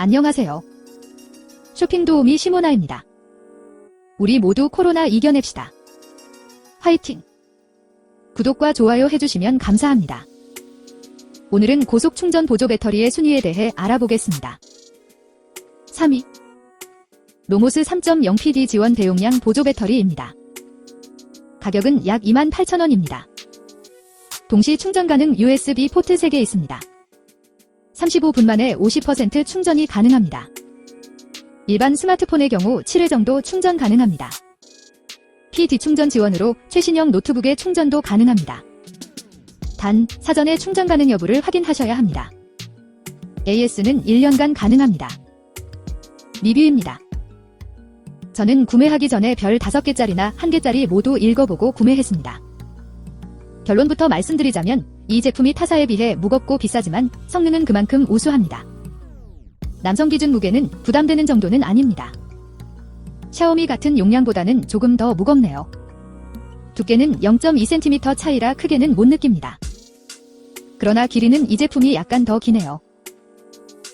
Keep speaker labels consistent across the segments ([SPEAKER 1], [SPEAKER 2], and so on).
[SPEAKER 1] 안녕하세요. 쇼핑 도우미 시모나입니다. 우리 모두 코로나 이겨냅시다. 화이팅! 구독과 좋아요 해주시면 감사합니다. 오늘은 고속 충전 보조 배터리의 순위에 대해 알아보겠습니다. 3위. 로모스 3.0PD 지원 대용량 보조 배터리입니다. 가격은 약 28,000원입니다. 동시 충전 가능 USB 포트 3개 있습니다. 35분 만에 50% 충전이 가능합니다. 일반 스마트폰의 경우 7회 정도 충전 가능합니다. PD 충전 지원으로 최신형 노트북의 충전도 가능합니다. 단, 사전에 충전 가능 여부를 확인하셔야 합니다. AS는 1년간 가능합니다. 리뷰입니다. 저는 구매하기 전에 별 5개짜리나 1개짜리 모두 읽어보고 구매했습니다. 결론부터 말씀드리자면 이 제품이 타사에 비해 무겁고 비싸지만 성능은 그만큼 우수합니다. 남성 기준 무게는 부담되는 정도는 아닙니다. 샤오미 같은 용량보다는 조금 더 무겁네요. 두께는 0.2cm 차이라 크게는 못 느낍니다. 그러나 길이는 이 제품이 약간 더 기네요.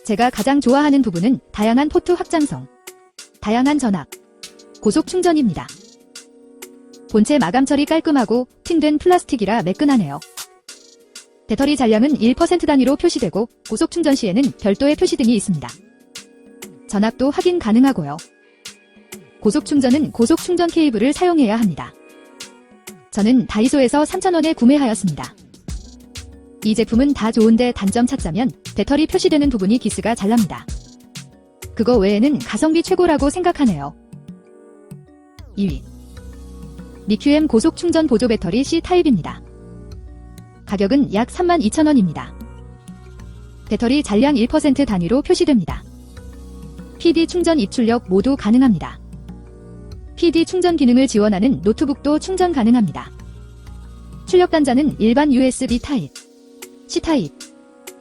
[SPEAKER 1] 제가 가장 좋아하는 부분은 다양한 포트 확장성, 다양한 전압, 고속 충전입니다. 본체 마감 처리 깔끔하고 틴된 플라스틱이라 매끈하네요. 배터리 잔량은 1% 단위로 표시되고 고속 충전 시에는 별도의 표시등이 있습니다. 전압도 확인 가능하고요. 고속 충전은 고속 충전 케이블을 사용해야 합니다. 저는 다이소에서 3,000원에 구매하였습니다. 이 제품은 다 좋은데 단점 찾자면 배터리 표시되는 부분이 기스가 잘 납니다. 그거 외에는 가성비 최고라고 생각하네요. 2위. 리큐엠 고속 충전 보조 배터리 C타입입니다. 가격은 약 32,000원입니다. 배터리 잔량 1% 단위로 표시됩니다. PD 충전 입출력 모두 가능합니다. PD 충전 기능을 지원하는 노트북도 충전 가능합니다. 출력 단자는 일반 USB 타입, C 타입,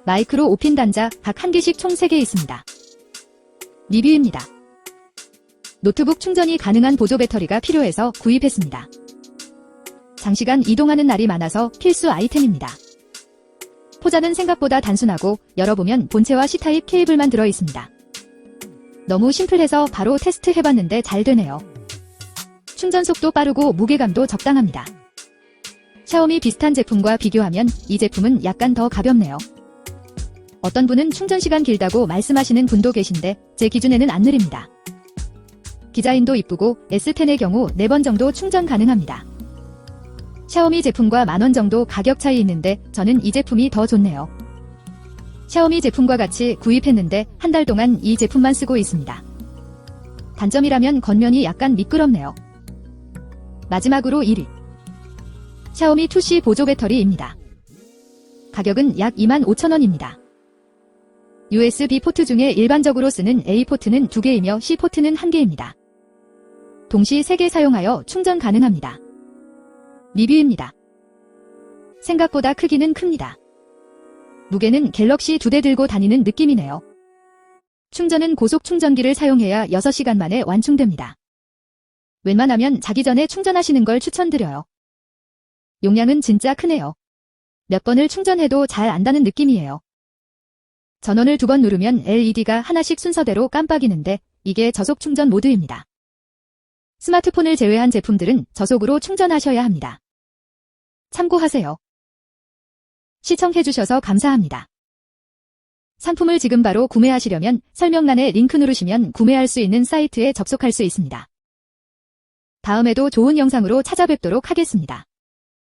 [SPEAKER 1] 마이크로 5핀 단자 각 1개씩 총 3개 있습니다. 리뷰입니다. 노트북 충전이 가능한 보조 배터리가 필요해서 구입했습니다. 장시간 이동하는 날이 많아서 필수 아이템입니다. 포장은 생각보다 단순하고 열어보면 본체와 C타입 케이블만 들어있습니다. 너무 심플해서 바로 테스트 해봤는데 잘 되네요. 충전 속도 빠르고 무게감도 적당합니다. 샤오미 비슷한 제품과 비교하면 이 제품은 약간 더 가볍네요. 어떤 분은 충전 시간 길다고 말씀하시는 분도 계신데 제 기준에는 안 느립니다. 디자인도 이쁘고 S10의 경우 4번 정도 충전 가능합니다. 샤오미 제품과 만원 정도 가격 차이 있는데 저는 이 제품이 더 좋네요. 샤오미 제품과 같이 구입했는데 한 달 동안 이 제품만 쓰고 있습니다. 단점이라면 겉면이 약간 미끄럽네요. 마지막으로 1위. 샤오미 2C 보조 배터리입니다. 가격은 약 25,000원입니다. USB 포트 중에 일반적으로 쓰는 A 포트는 2개이며 C 포트는 1개입니다. 동시 3개 사용하여 충전 가능합니다. 리뷰입니다. 생각보다 크기는 큽니다. 무게는 갤럭시 두 대 들고 다니는 느낌이네요. 충전은 고속 충전기를 사용해야 6시간 만에 완충됩니다. 웬만하면 자기 전에 충전하시는 걸 추천드려요. 용량은 진짜 크네요. 몇 번을 충전해도 잘 안다는 느낌이에요. 전원을 두 번 누르면 LED가 하나씩 순서대로 깜빡이는데 이게 저속 충전 모드입니다. 스마트폰을 제외한 제품들은 저속으로 충전하셔야 합니다. 참고하세요. 시청해주셔서 감사합니다. 상품을 지금 바로 구매하시려면 설명란에 링크 누르시면 구매할 수 있는 사이트에 접속할 수 있습니다. 다음에도 좋은 영상으로 찾아뵙도록 하겠습니다.